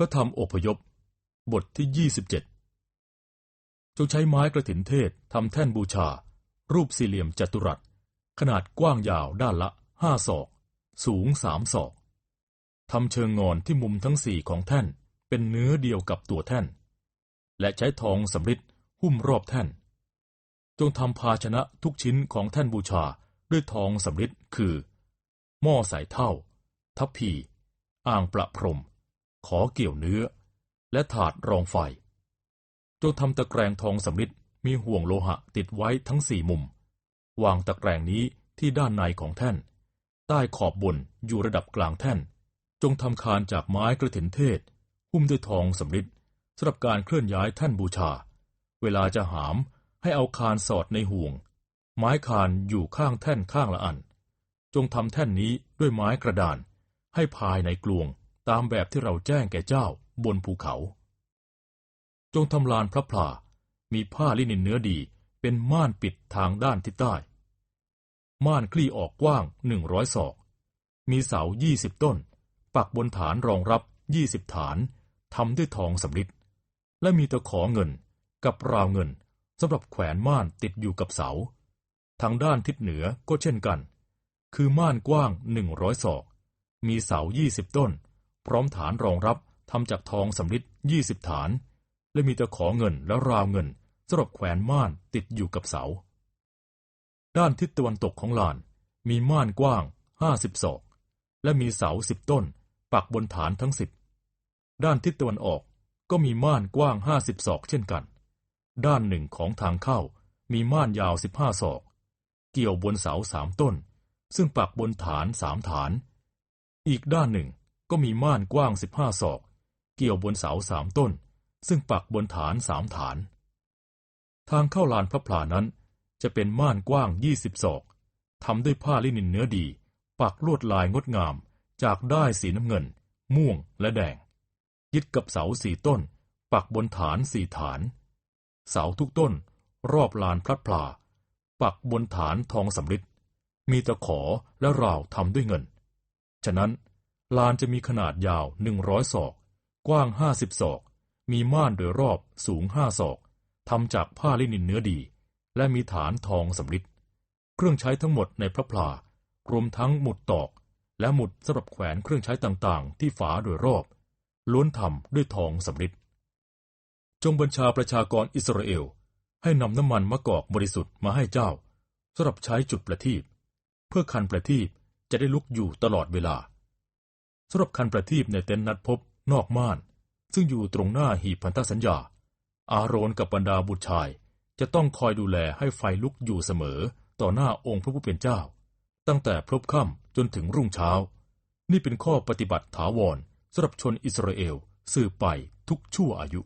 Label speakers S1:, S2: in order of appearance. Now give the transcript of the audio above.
S1: พระธรรมอพยพ บทที่ยี่สิบเจ็ดจงใช้ไม้กระถินเทศทำแท่นบูชา รูปสี่เหลี่ยมจัตุรัส ขนาดกว้างยาวด้านละห้าศอก สูงสามศอกทำเชิงงอนที่มุมทั้งสี่ของแท่นเป็นเนื้อเดียวกับตัวแท่น และใช้ทองสำริดหุ้มรอบแท่น จงทำภาชนะทุกชิ้นของแท่นบูชาด้วยทองสำริดคือ หม้อใส่เท่า ทัพพี อ่างประพรม ขอเกี่ยวเนื้อ และถาดรองไฟจงทำตะแกรงทองสำริดมีห่วงโลหะติดไว้ทั้งสี่มุม วางตะแกรงนี้ที่ด้านในของแท่น ใต้ขอบบนอยู่ระดับกลางแท่น จงทำคานจากไม้กระถินเทศ หุ้มด้วยทองสำริดสำหรับการเคลื่อนย้ายแท่นบูชา เวลาจะหามให้เอาคานสอดในห่วง ไม้คานอยู่ข้างแท่นข้างละอัน จงทำแท่นนี้ด้วยไม้กระดาน ให้ภายในกลวง ตามแบบที่เราแจ้งแก่เจ้าบนภูเขา จงทำลานพระพลามีผ้าลินินเนื้อดีเป็นม่านปิดทางด้านทิศใต้ ม่านคลี่ออกกว้างหนึ่งร้อยศอก มีเสายี่สิบต้น ปักบนฐานรองรับยี่สิบฐานทำด้วยทองสำริดและมีตะขอเงินกับราวเงินสำหรับแขวนม่านติดอยู่กับเสา ทางด้านทิศเหนือก็เช่นกัน คือม่านกว้างหนึ่งร้อยศอก มีเสายี่สิบต้น พร้อมฐานรองรับทำจากทองสำริดยี่สิบฐาน และมีตะขอเงินและราวเงินสำหรับแขวนม่านติดอยู่กับเสา ด้านทิศตะวันตกของลาน มีม่านกว้างห้าสิบศอกและมีเสาสิบต้น ปักบนฐานทั้งสิบด้านทิศตะวันออกก็มีม่านกว้างห้าสิบศอกเช่นกัน ด้านหนึ่งของทางเข้ามีม่านยาวสิบห้าศอก เกี่ยวบนเสาสามต้น ซึ่งปักบนฐานสามฐาน อีกด้านหนึ่ง ก็มีม่านกว้างสิบห้าศอก เกี่ยวบนเสาสามต้น ซึ่งปักบนฐานสามฐาน ทางเข้าลานพระพลานั้น จะเป็นม่านกว้างยี่สิบศอกทำด้วยผ้าลินินเนื้อดี ปักลวดลายงดงาม จากได้ายสีน้ำเงิน ม่วงและแดง ยึดกับเสาสี่ต้น ปักบนฐานสี่ฐาน เสาทุกต้น รอบลานพระพลา ปักบนฐานทองสำริดมีตะขอและราวทำด้วยเงิน ฉะนั้น ลานจะมีขนาดยาวหนึ่งร้อยศอก กว้างห้าสิบศอก มีม่านโดยรอบสูงห้าศอก ทำจากผ้าลินินเนื้อดี และมีฐานทองสำริดเครื่องใช้ทั้งหมดในพระพลารวมทั้งหมุดตอก และหมุดสำหรับแขวนเครื่องใช้ต่างๆ ที่ฝาโดยรอบ ล้วนทำด้วยทองสำริดจงบัญชาประชากรอิสราเอล ให้นำน้ำมันมะกอกบริสุทธิ์มาให้เจ้าสำหรับใช้จุดประทีปเพื่อคันประทีปจะได้ลุกอยู่ตลอดเวลา สำหรับคันประทีปในเต็นท์นัดพบนอกม่าน ซึ่งอยู่ตรงหน้าหีบพันธสัญญา อาโรนกับบรรดาบุตรชาย จะต้องคอยดูแลให้ไฟลุกอยู่เสมอต่อหน้าองค์พระผู้เป็นเจ้า ตั้งแต่พลบค่ำจนถึงรุ่งเช้า นี่เป็นข้อปฏิบัติถาวรสำหรับชนอิสราเอลสืบไปทุกชั่วอายุ